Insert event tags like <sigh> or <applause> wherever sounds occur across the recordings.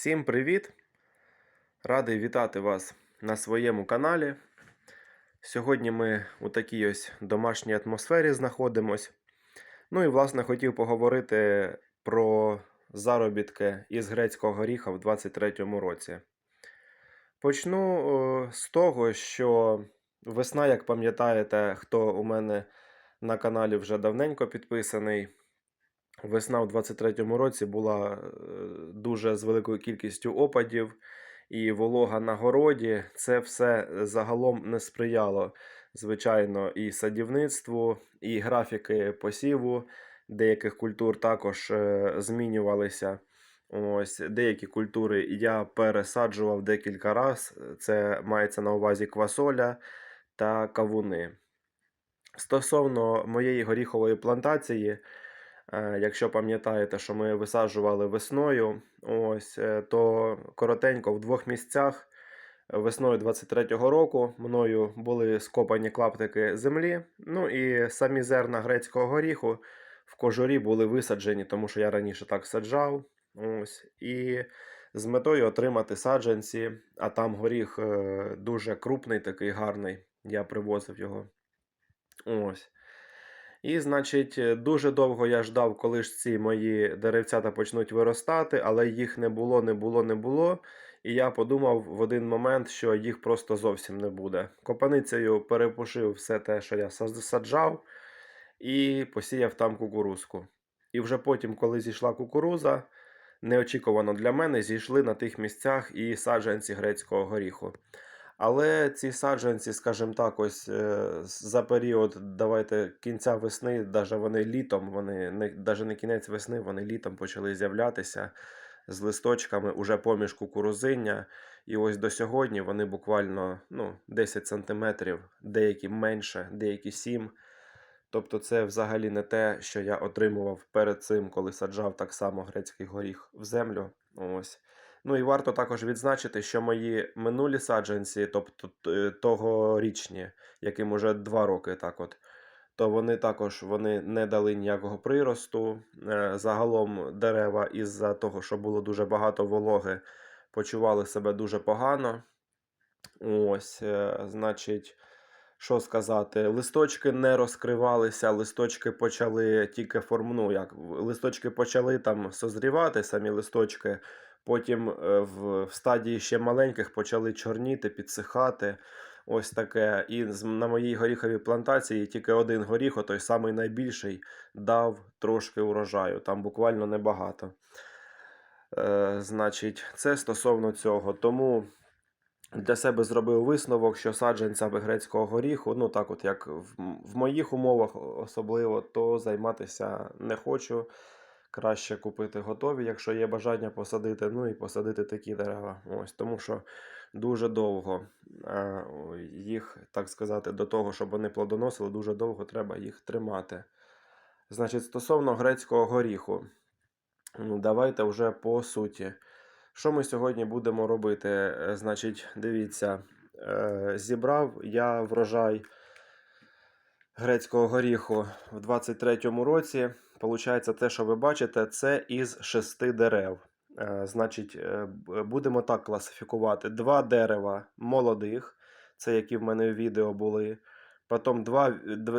Всім привіт! Радий вітати вас на своєму каналі. Сьогодні ми у такій ось домашній атмосфері знаходимось. Ну і, власне, хотів поговорити про заробітки із грецького горіха в 2023 році. Почну е, з того, що весна, як пам'ятаєте, хто у мене на каналі вже давненько підписаний. Весна у 23-му році була е, дуже з великою кількістю опадів, і волога на городі. Це все загалом не сприяло, звичайно, і садівництву, і графіки посіву деяких культур також е, змінювалися. Ось деякі культури я пересаджував декілька разів. Це мається на увазі квасоля та кавуни. Стосовно моєї горіхової плантації. Е, Якщо пам'ятаєте, що ми висаджували весною, ось, е, то коротенько в двох місцях весною 23-го року мною були скопані клаптики землі. Ну і самі зерна грецького горіху в кожурі були висаджені, тому що я раніше так саджав. Ось, і з метою отримати саджанці, а там горіх е, дуже крупний, такий гарний. Я привозив його. Ось. І, значить, е, дуже довго я ждав, коли ж ці мої деревцята почнуть виростати, але їх не було, не було, не було. І я подумав в один момент, що їх просто зовсім не буде. Копаницею перепушив все те, що я саджав, і посіяв там кукурузку. І вже потім, коли зійшла кукуруза, неочікувано для мене зійшли на тих місцях і саджанці грецького горіху. Але ці саджанці, скажімо так, ось е, за період, давайте кінця весни, навіть вони літом, вони не навіть не кінець весни, вони літом почали з'являтися з листочками уже поміж кукурузиння. І ось до сьогодні вони буквально ну, 10 сантиметрів, деякі менше, деякі 7. Тобто це взагалі не те, що я отримував перед цим, коли саджав так само грецький горіх в землю. Ось. Ну і варто також відзначити, що мої минулі саджанці, тобто тогорічні, яким уже два роки так от, то вони також вони не дали ніякого приросту. Е, Загалом дерева із-за того, що було дуже багато вологи, почували себе дуже погано. Ось, е, значить, що сказати, листочки не розкривалися, листочки почали тільки форм... ну, як, листочки почали там созрівати, самі листочки. Потім е, в, стадії ще маленьких почали чорніти, підсихати. Ось таке. І на моїй горіховій плантації тільки один горіх, той самий найбільший, дав трошки урожаю. Там буквально небагато. Е, значить, це стосовно цього. Тому для себе зробив висновок, що саджанцями грецького горіху, ну так, от як в, в моїх умовах особливо, то займатися не хочу. Краще купити готові, якщо є бажання посадити, ну і посадити такі дерева. Ось, тому що дуже довго е, їх, так сказати, до того, щоб вони плодоносили, дуже довго треба їх тримати. Значить, стосовно грецького горіху, ну, давайте вже по суті. Що ми сьогодні будемо робити? Е, Значить, дивіться, е, зібрав я врожай грецького горіху в 23-му році. Получається, те, що ви бачите, це із шести дерев. Е, Значить, е, будемо так класифікувати: два дерева молодих, це які в мене в відео були. Потім два,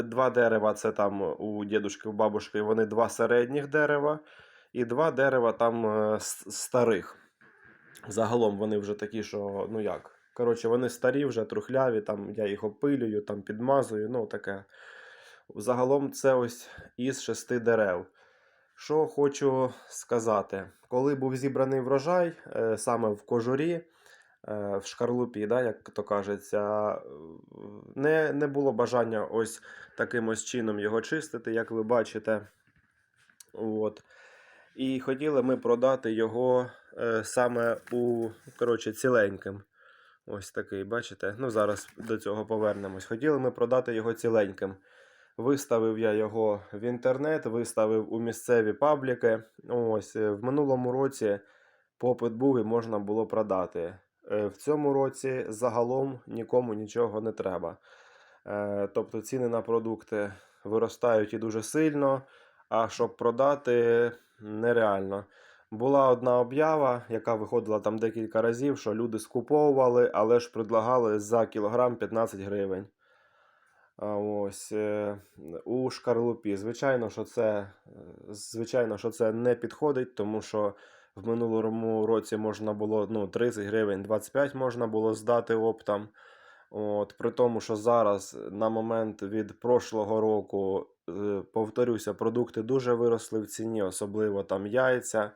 два дерева, це там у дідушки, у бабушки, вони два середніх дерева, і два дерева там е, старих. Загалом вони вже такі, що ну як. Коротше, вони старі, вже трухляві, там я їх опилюю, там підмазую, ну таке. Загалом це ось із шести дерев. Що хочу сказати, коли був зібраний врожай, е, саме в кожурі, е, в шкарлупі, да, як то кажеться, е, не, не було бажання ось таким ось чином його чистити, як ви бачите. От. І хотіли ми продати його саме у коротше, ціленьким. Ось такий, бачите? Ну, зараз до цього повернемось. Хотіли ми продати його ціленьким. Виставив я його в інтернет, виставив у місцеві пабліки. Ось е, в минулому році попит був і можна було продати. Е, В цьому році загалом нікому нічого не треба. Е, Тобто ціни на продукти виростають і дуже сильно, а щоб продати нереально. Була одна об'ява, яка виходила там декілька разів, що люди скуповували, але ж предлагали за кілограм 15 гривень. Ось е, у шкарлупі. Звичайно, що це, е, звичайно, що це не підходить, тому що в минулому році можна було ну, 30 гривень, 25 можна було здати оптом. От, при тому, що зараз на момент від прошлого року, е, повторюся, продукти дуже виросли в ціні, особливо там яйця,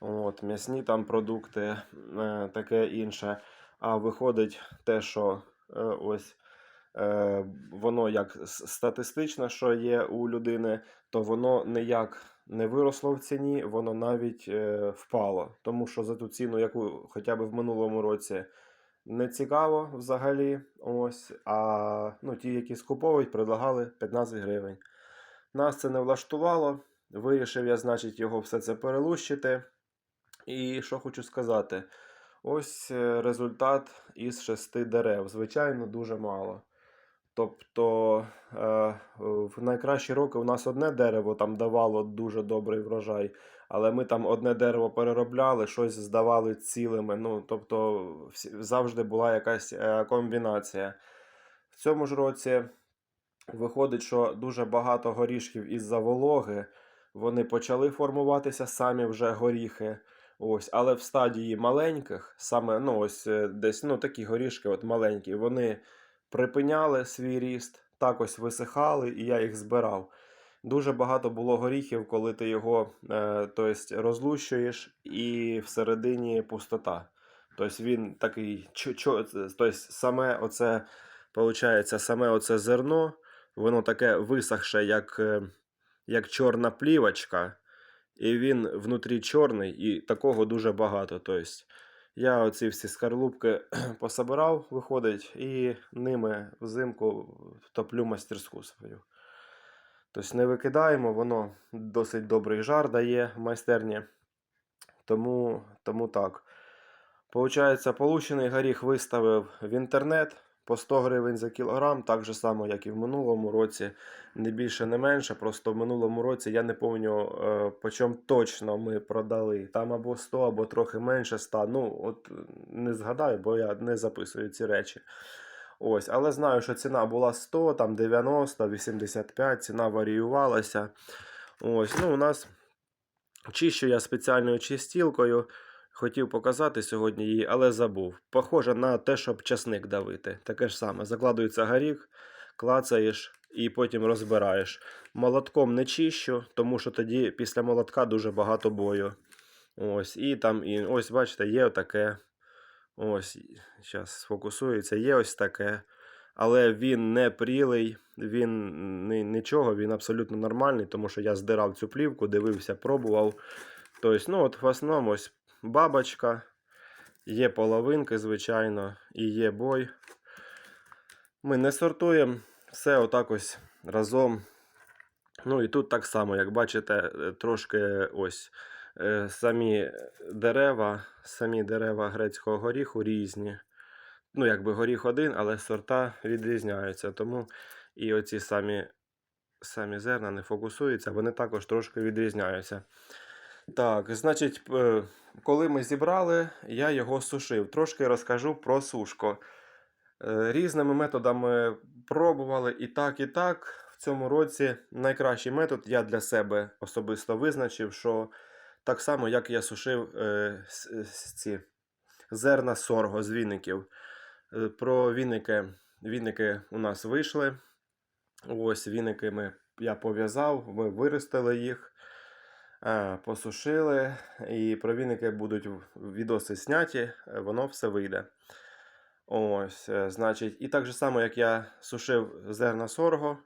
от, м'ясні там продукти, е, таке інше. А виходить те, що е, ось е, воно як статистично, що є у людини, то воно ніяк не виросло в ціні, воно навіть е, впало. Тому що за ту ціну, яку хоча б в минулому році не цікаво взагалі. Ось, а ну, ті, які скуповують, предлагали 15 гривень. Нас це не влаштувало. Вирішив я, значить, його все це перелущити. І що хочу сказати: ось е, результат із шести дерев. Звичайно, дуже мало. Тобто е, в найкращі роки у нас одне дерево там давало дуже добрий врожай, але ми там одне дерево переробляли, щось здавали цілими. Ну, тобто завжди була якась е, комбінація. В цьому ж році виходить, що дуже багато горішків із-за вологи. Вони почали формуватися самі вже горіхи. Ось, але в стадії маленьких, саме ну, ось е, десь ну, такі горішки, от маленькі, вони припиняли свій ріст, так ось висихали, і я їх збирав. Дуже багато було горіхів, коли ти його е, то есть, розлущуєш, і всередині пустота. Тобто він такий, тобто саме оце, получається, саме оце зерно, воно таке висохше, як, е, як чорна плівочка, і він внутрі чорний, і такого дуже багато. Тобто, я оці всі скарлупки <clears throat> пособирав, виходить, і ними взимку топлю майстерську свою. Тобто не викидаємо, воно досить добрий жар дає в майстерні. Тому, тому так. Получається, получений горіх виставив в інтернет по 100 гривень за кілограм, так же само, як і в минулому році, не більше, не менше. Просто в минулому році я не пам'ятаю, по чому точно ми продали. Там або 100, або трохи менше 100. Ну, от не згадаю, бо я не записую ці речі. Ось, але знаю, що ціна була 100, там 90, 85, ціна варіювалася. Ось, ну у нас чищу я спеціальною чистілкою. Хотів показати сьогодні її, але забув. Похоже на те, щоб часник давити. Таке ж саме. Закладується горіх, клацаєш і потім розбираєш. Молотком не чищу, тому що тоді після молотка дуже багато бою. Ось, і там, і ось, бачите, є таке. Ось, зараз сфокусується, є ось таке. Але він не прілий, він нічого, він абсолютно нормальний, тому що я здирав цю плівку, дивився, пробував. Тобто, ну, от в основному ось бабочка, є половинки, звичайно, і є бой. Ми не сортуємо, все отак ось разом. Ну і тут так само, як бачите, е, трошки ось е, самі дерева, самі дерева грецького горіху різні. Ну, якби горіх один, але сорта відрізняються. Тому і оці самі, самі зерна не фокусуються, вони також трошки відрізняються. Так, значить, коли ми зібрали, я його сушив. Трошки розкажу про сушку. Е, Різними методами пробували і так, і так. В цьому році найкращий метод я для себе особисто визначив, що так само, як я сушив е, ці зерна сорго з віників. Е, Про віники. Віники у нас вийшли. Ось віники ми, я пов'язав, ми виростили їх, посушили. І про віники будуть відоси зняті, е, воно все вийде. Ось, е, значить, і так же само, як я сушив зерна сорго,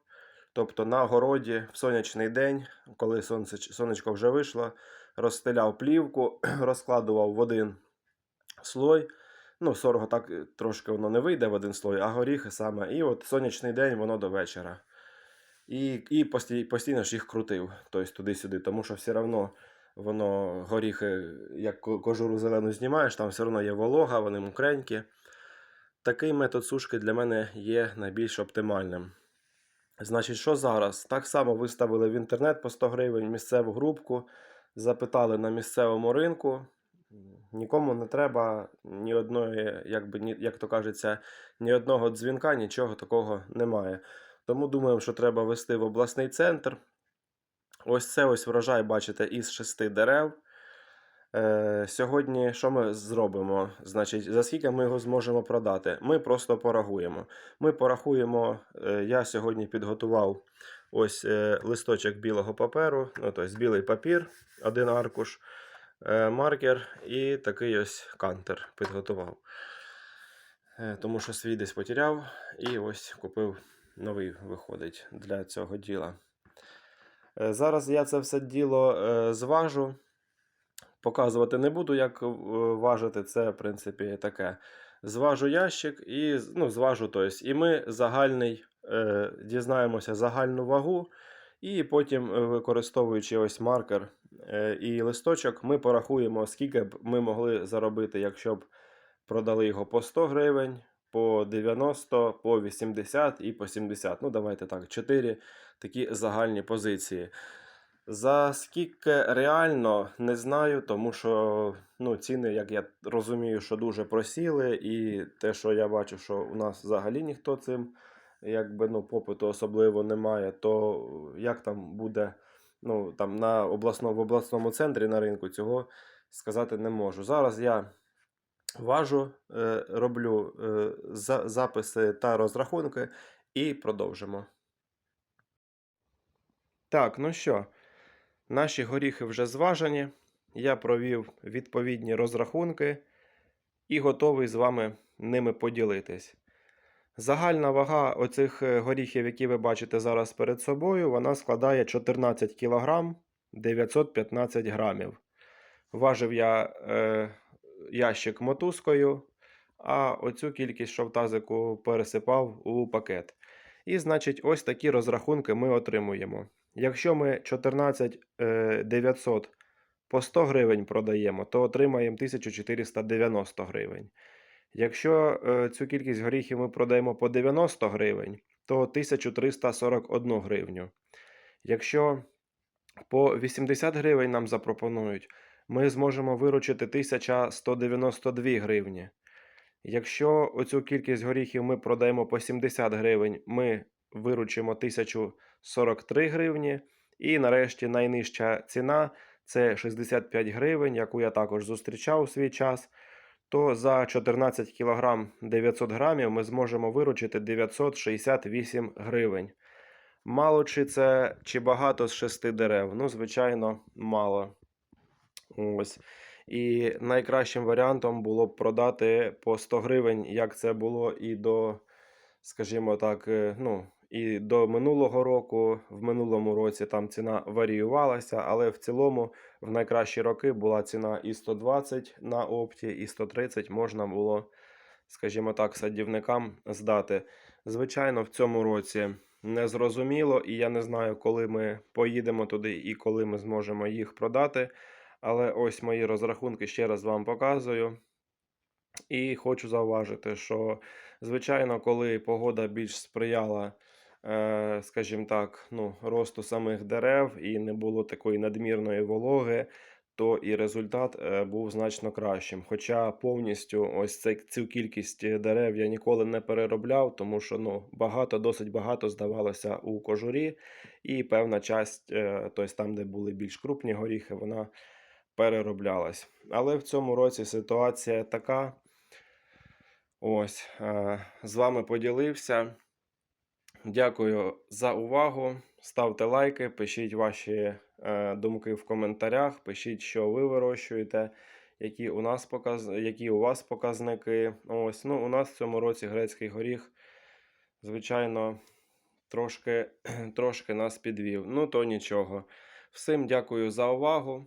тобто на городі в сонячний день, коли сонце, сонечко вже вийшло, розстеляв плівку, <clears throat> розкладував в один слой. Ну, сорго так е, трошки воно не вийде в один слой, а горіхи саме. І от сонячний день воно до вечора. І, і постійно ж їх крутив, тобто туди-сюди, тому що все одно воно горіхи, як кожуру зелену знімаєш, там все одно є волога, вони мокренькі. Такий метод сушки для мене є найбільш оптимальним. Значить, що зараз? Так само виставили в інтернет по 100 гривень місцеву групку. запитали на місцевому ринку. Нікому не треба ні одної, як, би, як то кажеться, ні одного дзвінка, нічого такого немає. Тому думаємо, що треба вести в обласний центр. Ось це ось врожай, бачите, із шести дерев. Е, сьогодні що ми зробимо? Значить, за скільки ми його зможемо продати? Ми просто порахуємо. Ми порахуємо, е, я сьогодні підготував ось е, листочок білого паперу, ну, тобто білий папір, один аркуш, е, маркер і такий ось кантер підготував. Е, тому що свій десь потеряв і ось купив новий, виходить, для цього діла. Е, Зараз я це все діло е, зважу. Показувати не буду, як е, важити. Це, в принципі, таке. Зважу ящик і ну, зважу, тобто, і ми загальний дізнаємося загальну вагу, і потім, використовуючи ось маркер і листочок, ми порахуємо, скільки б ми могли заробити, якщо б продали його по 100 гривень, по 90, по 80 і по 70. Ну, давайте так, 4 такі загальні позиції. За скільки реально не знаю, тому що ну, ціни, як я розумію, що дуже просіли, і те, що я бачу, що у нас взагалі ніхто цим якби, ну, попиту особливо немає, то як там буде ну, там, на обласно, в обласному центрі на ринку, цього сказати не можу. Зараз я важу, е, роблю е, записи та розрахунки і продовжимо. Так, ну що, наші горіхи вже зважені. Я провів відповідні розрахунки і готовий з вами ними поділитись. Загальна вага оцих е, горіхів, які ви бачите зараз перед собою, вона складає 14 кг 915 грамів. Важив я е, ящик мотузкою, а оцю кількість що в тазику пересипав у пакет. І, значить, ось такі розрахунки ми отримуємо. Якщо ми 14 е, 900 по 100 гривень продаємо, то отримаємо 1490 гривень. Якщо е, цю кількість горіхів ми продаємо по 90 гривень, то 1341 гривню. Якщо по 80 гривень нам запропонують, ми зможемо виручити 1192 гривні. Якщо оцю кількість горіхів ми продаємо по 70 гривень, ми виручимо 1043 гривні. І нарешті найнижча ціна це 65 гривень, яку я також зустрічав у свій час. То за 14 кг 900 грамів ми зможемо виручити 968 гривень. Мало чи це чи багато з 6 дерев? Ну, звичайно, мало. Ось. І найкращим варіантом було б продати по 100 гривень, як це було і до, скажімо так, е, ну, і до минулого року. В минулому році там ціна варіювалася, але в цілому в найкращі роки була ціна і 120 на опті, і 130 можна було, скажімо так, садівникам здати. Звичайно, в цьому році не зрозуміло, і я не знаю, коли ми поїдемо туди і коли ми зможемо їх продати. Але ось мої розрахунки ще раз вам показую. І хочу зауважити, що, звичайно, коли погода більш сприяла, е, скажімо так, ну, росту самих дерев і не було такої надмірної вологи, то і результат е, був значно кращим. Хоча повністю ось цей- цю кількість дерев я ніколи не переробляв, тому що ну, багато, досить багато здавалося у кожурі, і певна часть, е, тобто там, де були більш крупні горіхи, вона перероблялась. Але в цьому році ситуація така. Ось, е, з вами поділився. Дякую за увагу. Ставте лайки, пишіть ваші е, думки в коментарях, пишіть, що ви вирощуєте, які у, нас показ... які у вас показники. Ось, ну, у нас в цьому році грецький горіх, звичайно, трошки, <clears throat> трошки нас підвів. Ну, то нічого. Всім дякую за увагу